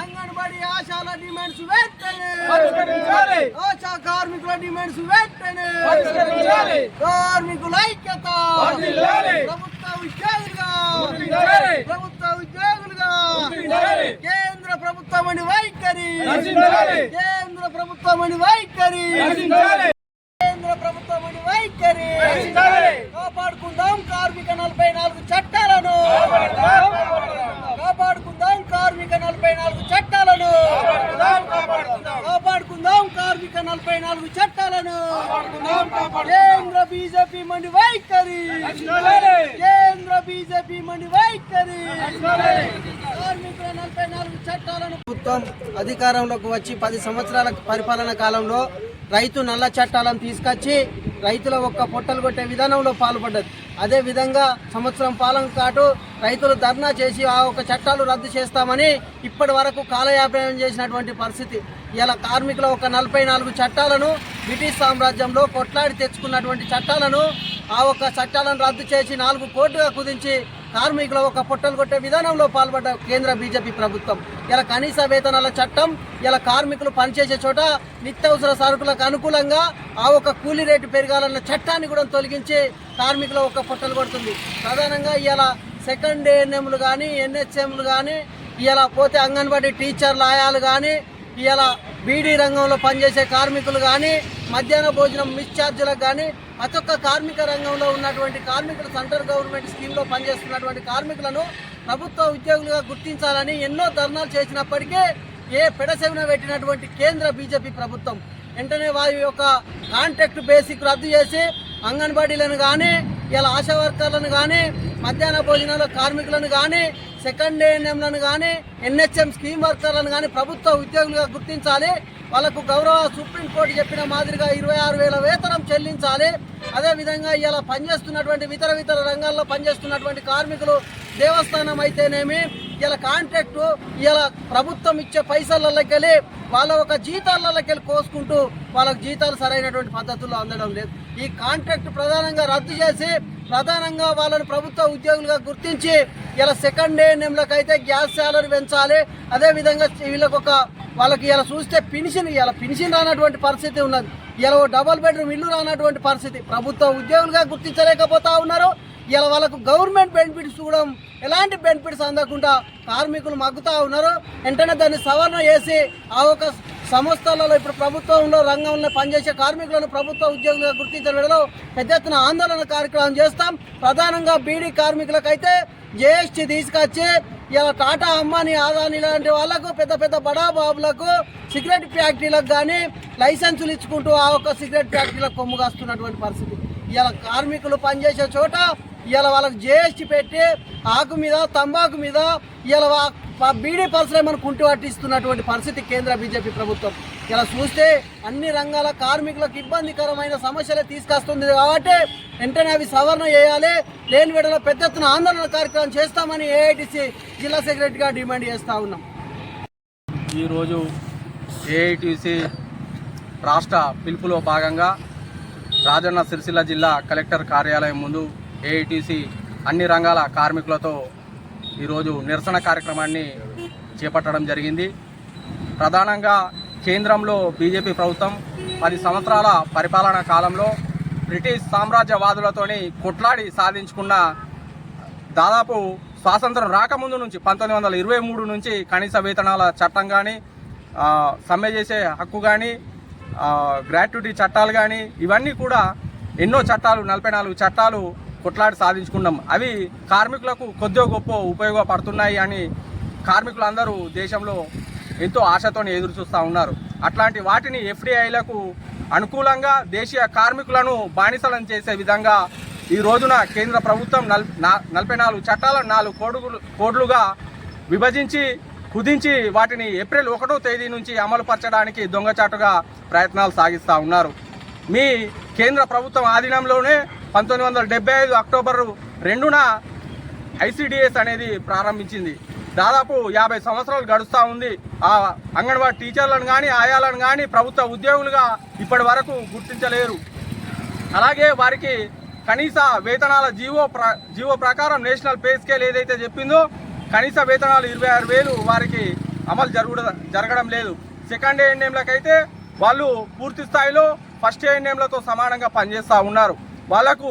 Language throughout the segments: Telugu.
అంగన్వాడీ ఆశాల డిమాండ్స్ వెంటనే. ఆశా కార్మికుల డిమాండ్స్ వెంటనే. కార్మికుల ఐక్యత. ప్రభుత్వ ఉద్యోగులుగా. ప్రభుత్వ ఉద్యోగులుగా. కేంద్ర ప్రభుత్వమని వైఖరి. కేంద్ర ప్రభుత్వమని వైఖరి. కేంద్ర ప్రభుత్వమని వైఖరి. కాపాడుకుందాం కార్మిక నలభై నాలుగు చట్టాలను. కాపాడుకుందాం కార్మిక నలభై నాలుగు చట్టాలను. కాపాడుకుందాం కార్మిక నలభై నాలుగు చట్టాలను. కేంద్ర బీజేపీ మండి వైఖరి. కేంద్ర బీజేపీ మండి వైఖరి. కార్మికుల నలభై నాలుగు చట్టాలను. ప్రభుత్వం అధికారంలోకి వచ్చి పది సంవత్సరాల పరిపాలన కాలంలో రైతు నల్ల చట్టాలను తీసుకొచ్చి రైతుల ఒక్క పొట్టలు కొట్టే విధానంలో పాల్పడ్డది. అదే విధంగా సంవత్సరం పాలన కాటు రైతులు ధర్నా చేసి ఆ ఒక చట్టాలు రద్దు చేస్తామని ఇప్పటి వరకు కాలయాపనం చేసినటువంటి పరిస్థితి. ఇలా కార్మికుల ఒక నలభై నాలుగు చట్టాలను బ్రిటిష్ సామ్రాజ్యంలో కొట్లాడి తెచ్చుకున్నటువంటి చట్టాలను ఆ ఒక్క చట్టాలను రద్దు చేసి నాలుగు కోట్లుగా కుదించి కార్మికుల ఒక పొట్టలు కొట్టే విధానంలో పాల్పడ్డ కేంద్ర బీజేపీ ప్రభుత్వం. ఇలా కనీస వేతనాల చట్టం ఇలా కార్మికులు పనిచేసే చోట నిత్యావసర సరుకులకు అనుకూలంగా ఆ ఒక కూలీ రేటు పెరగాలన్న చట్టాన్ని కూడా తొలగించి కార్మికుల ఒక పొట్టలు కొడుతుంది. ప్రధానంగా ఇలా సెకండ్ ఏఎన్ఎంలు కానీ ఎన్హెచ్ఎంలు కానీ ఇలా పోతే అంగన్వాడీ టీచర్ లాయాలు కానీ ఇలా బీడీ రంగంలో పనిచేసే కార్మికులు కానీ మధ్యాహ్న భోజనం మిస్ఛార్జీలకు కానీ ప్రతి ఒక్క కార్మిక రంగంలో ఉన్నటువంటి కార్మికులు సెంట్రల్ గవర్నమెంట్ స్కీమ్లో పనిచేస్తున్నటువంటి కార్మికులను ప్రభుత్వ ఉద్యోగులుగా గుర్తించాలని ఎన్నో ధర్నాలు చేసినప్పటికీ ఏ పెడసెవిన పెట్టినటువంటి కేంద్ర బీజేపీ ప్రభుత్వం వెంటనే వారి యొక్క కాంట్రాక్ట్ బేసిక్ రద్దు చేసి అంగన్వాడీలను కానీ ఇలా ఆశా వర్కర్లను కానీ మధ్యాహ్న భోజనాల కార్మికులను కానీ సెకండ్ ఏఎన్ఎంలను కానీ ఎన్హెచ్ఎం స్కీమ్ వర్కర్లను కానీ ప్రభుత్వ ఉద్యోగులుగా గుర్తించాలి. వాళ్ళకు గౌరవ సుప్రీంకోర్టు చెప్పిన మాదిరిగా ఇరవై ఆరు వేల వేతనం చెల్లించాలి. అదేవిధంగా ఇలా పనిచేస్తున్నటువంటి ఇతర ఇతర రంగాల్లో పనిచేస్తున్నటువంటి కార్మికులు దేవస్థానం అయితేనేమి ఇలా కాంట్రాక్టు ఇలా ప్రభుత్వం ఇచ్చే పైసలకెళ్ళి వాళ్ళ ఒక జీతాలకెళ్ళి కోసుకుంటూ వాళ్ళకి జీతాలు సరైనటువంటి పద్ధతుల్లో అందడం లేదు. ఈ కాంట్రాక్ట్ ప్రధానంగా రద్దు చేసి ప్రధానంగా వాళ్ళని ప్రభుత్వ ఉద్యోగులుగా గుర్తించి ఇలా సెకండ్ ఏఎన్ఎంలకు అయితే గ్యాస్ శాలరీ పెంచాలి. అదేవిధంగా వీళ్ళకొక వాళ్ళకి ఇలా చూస్తే పెన్షన్ ఇలా పెన్షన్ రానటువంటి పరిస్థితి ఉన్నది. ఇలా ఓ డబల్ బెడ్రూమ్ ఇల్లు రానటువంటి పరిస్థితి. ప్రభుత్వ ఉద్యోగులుగా గుర్తించలేకపోతా ఉన్నారు. ఇలా వాళ్ళకు గవర్నమెంట్ బెనిఫిట్స్ కూడా ఎలాంటి బెనిఫిట్స్ అందకుండా కార్మికులు మగ్గుతా ఉన్నారు. వెంటనే దాన్ని సవరణ చేసి ఆ ఒక సంస్థలలో ఇప్పుడు ప్రభుత్వంలో రంగంలో పనిచేసే కార్మికులను ప్రభుత్వ ఉద్యోగులుగా గుర్తించడంలో పెద్ద ఎత్తున ఆందోళన కార్యక్రమం చేస్తాం. ప్రధానంగా బీడీ కార్మికులకైతే జిఎస్టీ తీసుకొచ్చి ఇలా టాటా అంబానీ ఆదాని ఇలాంటి వాళ్ళకు పెద్ద పెద్ద బడా బాబులకు సిగరెట్ ఫ్యాక్టరీలకు కానీ లైసెన్సులు ఇచ్చుకుంటూ ఆ ఒక్క సిగరెట్ ఫ్యాక్టరీలకు కొమ్ము కాస్తున్నటువంటి పరిస్థితి. ఇలా కార్మికులు పనిచేసే చోట ఇలా వాళ్ళకి జిఎస్టీ పెట్టి ఆకు మీద తంబాకు మీద ఇలా బీడీ పరిశ్రమను కుంటి పట్టిస్తున్నటువంటి పరిస్థితి కేంద్ర బీజేపీ ప్రభుత్వం. ఇలా చూస్తే అన్ని రంగాల కార్మికులకు ఇబ్బందికరమైన సమస్యలే తీసుకొస్తుంది కాబట్టి వెంటనే అవి సవరణ చేయాలి. లేని విడలో పెద్ద ఎత్తున ఆందోళన కార్యక్రమం చేస్తామని ఏఐటిసి జిల్లా సెక్రటరీగా డిమాండ్ చేస్తా ఉన్నాం. ఈరోజు ఏఐటీసీ రాష్ట్ర పిలుపులో భాగంగా రాజన్న సిరిసిల్ల జిల్లా కలెక్టర్ కార్యాలయం ముందు ఏఐటీసీ అన్ని రంగాల కార్మికులతో ఈరోజు నిరసన కార్యక్రమాన్ని చేపట్టడం జరిగింది. ప్రధానంగా కేంద్రంలో బీజేపీ ప్రభుత్వం పది సంవత్సరాల పరిపాలన కాలంలో బ్రిటిష్ సామ్రాజ్యవాదులతోని కొట్లాడి సాధించుకున్న దాదాపు స్వాతంత్రం రాకముందు నుంచి పంతొమ్మిది వందల ఇరవై మూడు నుంచి కనీస వేతనాల చట్టం కానీ సమ్మె చేసే హక్కు కానీ గ్రాట్యుటీ చట్టాలు కానీ ఇవన్నీ కూడా ఎన్నో చట్టాలు నలభై నాలుగు చట్టాలు కొట్లాడి సాధించుకున్నాం. అవి కార్మికులకు కొద్దిగా గొప్ప ఉపయోగపడుతున్నాయి అని కార్మికులందరూ దేశంలో ఎంతో ఆశతో ఎదురు చూస్తూ ఉన్నారు. అట్లాంటి వాటిని ఎఫ్డిఐలకు అనుకూలంగా దేశీయ కార్మికులను బానిసలను చేసే విధంగా ఈ రోజున కేంద్ర ప్రభుత్వం నల్ నా- నలభై నాలుగు చట్టాలను నాలుగు కోడుగులు కోడ్లుగా విభజించి కుదించి వాటిని ఏప్రిల్ ఒకటో తేదీ నుంచి అమలు పరచడానికి దొంగచాటుగా ప్రయత్నాలు సాగిస్తూ ఉన్నారు. మీ కేంద్ర ప్రభుత్వం ఆధీనంలోనే పంతొమ్మిది వందల డెబ్బై ఐదు అక్టోబరు రెండున ఐసిడిఎస్ అనేది ప్రారంభించింది. దాదాపు యాభై సంవత్సరాలు గడుస్తూ ఉంది. ఆ అంగన్వాడీ టీచర్లను కానీ ఆయాలను కానీ ప్రభుత్వ ఉద్యోగులుగా ఇప్పటి వరకు గుర్తించలేరు. అలాగే వారికి కనీస వేతనాల జీవో ప్ర జీవో ప్రకారం నేషనల్ పే స్కేల్ ఏదైతే చెప్పిందో కనీస వేతనాలు ఇరవై ఆరు వేలు వారికి అమలు జరుగుడ జరగడం లేదు. సెకండ్ ఏఎన్ఎంలకైతే వాళ్ళు పూర్తి స్థాయిలో ఫస్ట్ ఏఎన్ఎంలతో సమానంగా పనిచేస్తూ ఉన్నారు. వాళ్ళకు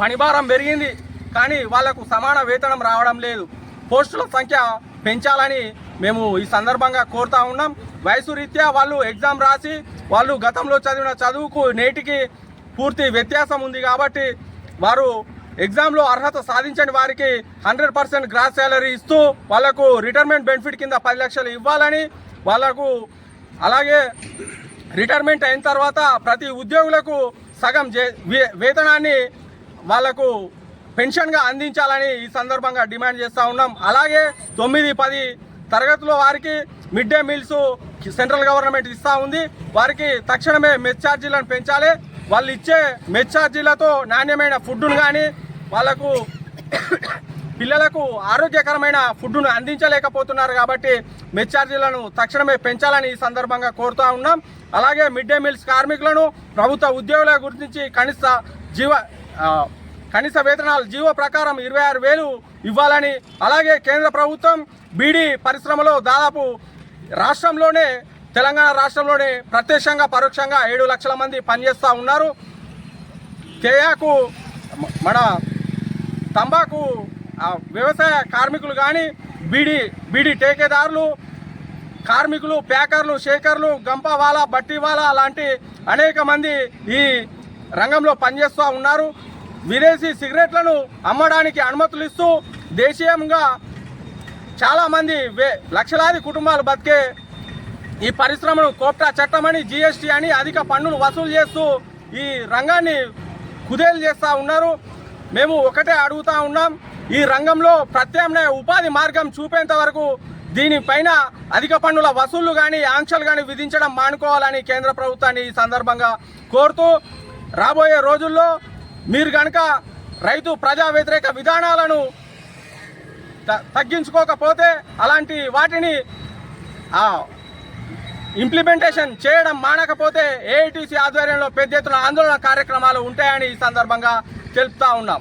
పనిభారం పెరిగింది. కానీ వాళ్ళకు సమాన వేతనం రావడం లేదు. పోస్టుల సంఖ్య పెంచాలని మేము ఈ సందర్భంగా కోరుతా ఉన్నాం. వయసు రీత్యా వాళ్ళు ఎగ్జామ్ రాసి వాళ్ళు గతంలో చదివిన చదువుకు నేటికి పూర్తి వ్యత్యాసం ఉంది కాబట్టి వారు ఎగ్జామ్లో అర్హత సాధించని వారికి హండ్రెడ్ పర్సెంట్ గ్రాస్ శాలరీ ఇస్తూ వాళ్ళకు రిటైర్మెంట్ బెనిఫిట్ కింద పది లక్షలు ఇవ్వాలని వాళ్ళకు అలాగే రిటైర్మెంట్ అయిన తర్వాత ప్రతి ఉద్యోగులకు సగం వే- వేతనాన్ని వాళ్ళకు పెన్షన్గా అందించాలని ఈ సందర్భంగా డిమాండ్ చేస్తూ ఉన్నాం. అలాగే తొమ్మిది పది తరగతుల వారికి mid day meals central government ఇస్తూ ఉంది. వారికి తక్షణమే మెస్ ఛార్జీలను పెంచాలి. వాళ్ళు ఇచ్చే మెస్ ఛార్జీలతో నాణ్యమైన ఫుడ్ను కానీ వాళ్ళకు పిల్లలకు ఆరోగ్యకరమైన ఫుడ్ను అందించలేకపోతున్నారు కాబట్టి మెస్ ఛార్జీలను తక్షణమే పెంచాలని ఈ సందర్భంగా కోరుతూ ఉన్నాం. అలాగే మిడ్ డే మీల్స్ కార్మికులను ప్రభుత్వ ఉద్యోగుల గురించి కనీస జీవ కనీస వేతనాలు జీవో ప్రకారం ఇరవై ఆరు వేలు ఇవ్వాలని అలాగే కేంద్ర ప్రభుత్వం బీడీ పరిశ్రమలో దాదాపు రాష్ట్రంలోనే తెలంగాణ రాష్ట్రంలోనే ప్రత్యక్షంగా పరోక్షంగా ఏడు లక్షల మంది పనిచేస్తూ ఉన్నారు. తేయాకు మన తంబాకు వ్యవసాయ కార్మికులు కానీ బీడీ బీడీ టేకేదారులు కార్మికులు ప్యాకర్లు షేకర్లు గంపవాలా బట్టివాలా లాంటి అనేక మంది ఈ రంగంలో పనిచేస్తూ ఉన్నారు. విదేశీ సిగరెట్లను అమ్మడానికి అనుమతులు ఇస్తూ దేశీయంగా చాలామంది వే లక్షలాది కుటుంబాలు బతికే ఈ పరిశ్రమను కోప్టా చట్టం అని జిఎస్టీ అని అధిక పన్నులు వసూలు చేస్తూ ఈ రంగాన్ని కుదేలు చేస్తూ ఉన్నారు. మేము ఒకటే అడుగుతా ఉన్నాం. ఈ రంగంలో ప్రత్యామ్నాయ ఉపాధి మార్గం చూపేంత వరకు దీనిపైన అధిక పన్నుల వసూళ్ళు కానీ ఆంక్షలు కానీ విధించడం మానుకోవాలని కేంద్ర ప్రభుత్వాన్ని ఈ సందర్భంగా కోరుతూ రాబోయే రోజుల్లో మీరు కనుక రైతు ప్రజా వ్యతిరేక విధానాలను తగ్గించుకోకపోతే అలాంటి వాటిని ఇంప్లిమెంటేషన్ చేయడం మానకపోతే ఏఐటీసీ ఆధ్వర్యంలో పెద్ద ఎత్తున ఆందోళన కార్యక్రమాలు ఉంటాయని ఈ సందర్భంగా తెలుపుతా ఉన్నాం.